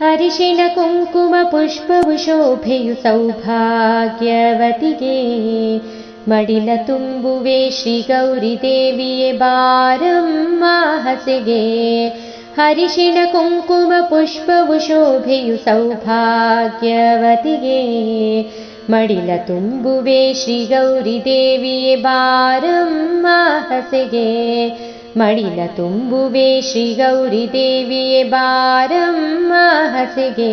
ಅರಿಶಿಣ ಕುಂಕುಮ ಪುಷ್ಪವು ಶೋಭೆಯು ಸೌಭಾಗ್ಯವತಿಗೆ ಮಡಿಲ ತುಂಬುವೆ ಶ್ರೀ ಗೌರಿ ದೇವಿಯೇ ಬಾರಮ್ಮ ಹಸೆಗೆ ಹರಿಶಿಣ ಕುಂಕುಮ ಪುಷ್ಪವು ಶೋಭೆಯು ಸೌಭಾಗ್ಯವತಿಗೆ ಮಡಿಲ ತುಂಬುವೆ ಶ್ರೀ ಗೌರಿ ದೇವಿಯೇ ಬಾರಮ್ಮ ಹಸೆಗೆ ಮಡಿಲ ತುಂಬುವೆ ಶ್ರೀ ಗೌರಿ ದೇವಿಯೇ ಬಾರಮ್ಮ ಹಸಿಗೆ.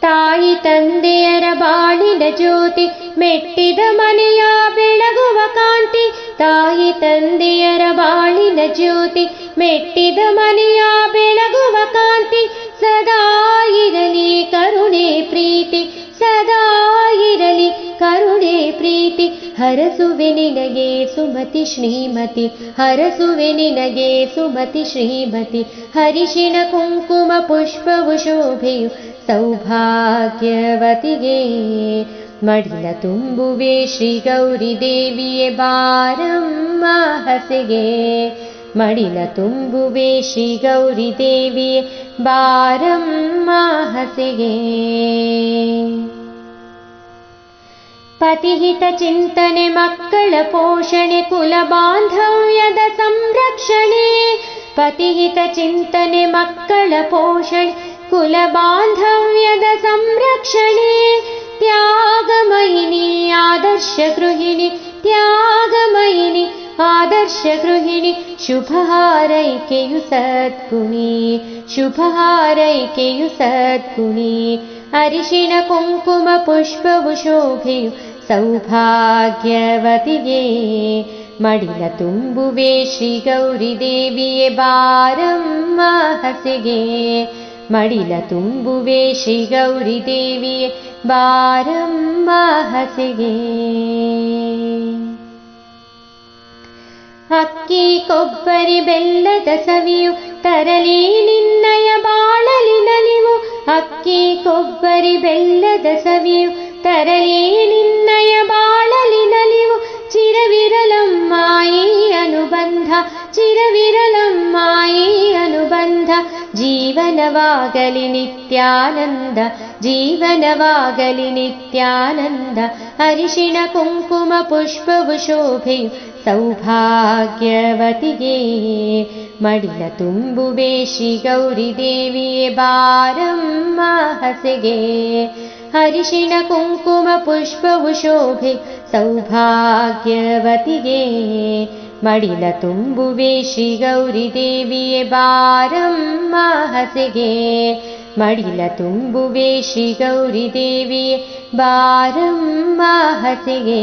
ತಾಯಿ ತಂದೆಯರ ಬಾಳಿನ ಜ್ಯೋತಿ ಮೆಟ್ಟಿದ ಮನೆಯ ಬೆಳಗುವ ಕಾಂತಿ ತಾಯಿ ತಂದೆಯರ ಬಾಳಿನ ಜ್ಯೋತಿ ಮೆಟ್ಟಿದ ಮನೆಯ ಪ್ರೀತಿ ಹರಸುವೆ ನಿನಗೆ ಸುಮತಿ ಶ್ರೀಮತಿ ಹರಸುವೆ ನಿನಗೆ ಸುಮತಿ ಶ್ರೀಮತಿ ಹರಿಶಿಣ ಕುಂಕುಮ ಪುಷ್ಪವು ಶೋಭೆಯು ಸೌಭಾಗ್ಯವತಿಗೆ ಮಡಿಲ ತುಂಬುವೆ ಶ್ರೀ ಗೌರಿ ದೇವಿಯೇ ಬಾರಮ್ಮ ಹಸೆಗೆ ಮಡಿಲ ತುಂಬುವೆ ಶ್ರೀ ಗೌರಿ ದೇವಿಯೇ ಬಾರಮ್ಮ ಹಸೆಗೆ पतिहितचिन्तने मक्कलपोषणे कुलबान्धव्यद संरक्षणे। पतिहितचिन्तने मक्कलपोषणि कुलबान्धव्यद संरक्षणे। त्यागमयिनी आदर्शगृहिणी त्यागमयिनी आदर्शगृहिणि शुभहारैकेयु सद्गुणी शुभहारैकेयु सद्गुणी। अरिषिणकुङ्कुमपुष्पवुशोभियु ಸೌಭಾಗ್ಯವತಿಗೆ ಮಡಿಲ ತುಂಬುವೆ ಶ್ರೀ ಗೌರಿ ದೇವಿಯೇ ಬಾರಮ್ಮ ಹಸಿಗೆ. ಮಡಿಲ ತುಂಬುವೆ ಶ್ರೀ ಗೌರಿ ದೇವಿಯೇ ಬಾರಮ್ಮ ಹಸಿಗೆ. ಅಕ್ಕಿ ಕೊಬ್ಬರಿ ಬೆಲ್ಲದ ಸವಿಯು ತರಲಿ ನಿನ್ನಯ ಬಾಳಲಿ ನಲಿವು ಅಕ್ಕಿ ಕೊಬ್ಬರಿ ಬೆಲ್ಲದ ಸವಿಯು ತರಲಿ ಅನುಬಂಧ ಚಿರವಿರಲಮ್ಮಾಯಿ ಅನುಬಂಧ ಜೀವನವಾಗಲಿ ನಿತ್ಯಾನಂದ ಜೀವನವಾಗಲಿ ನಿತ್ಯಾನಂದ ಅರಿಶಿಣ ಕುಂಕುಮ ಪುಷ್ಪವು ಶೋಭೆಯು ಸೌಭಾಗ್ಯವತಿಗೆ ಮಡಿಲ ತುಂಬುವೆ ಶ್ರೀ ಗೌರಿ ದೇವಿಯೇ ಬಾರಮ್ಮ ಹಸೆಗೆ ಹರಿಶಿಣ ಕುಂಕುಮ ಪುಷ್ಪವು ಶೋಭೆ ಸೌಭಾಗ್ಯವತಿಗೆ ಮಡಿಲ ತುಂಬುವೆ ಶ್ರೀ ಗೌರಿ ದೇವಿಯೇ ಬಾರಮ್ಮ ಹಸೆಗೆ ಮಡಿಲ ತುಂಬುವೆ ಶ್ರೀ ಗೌರಿ ದೇವಿಯೇ ಬಾರಮ್ಮ ಹಸೆಗೆ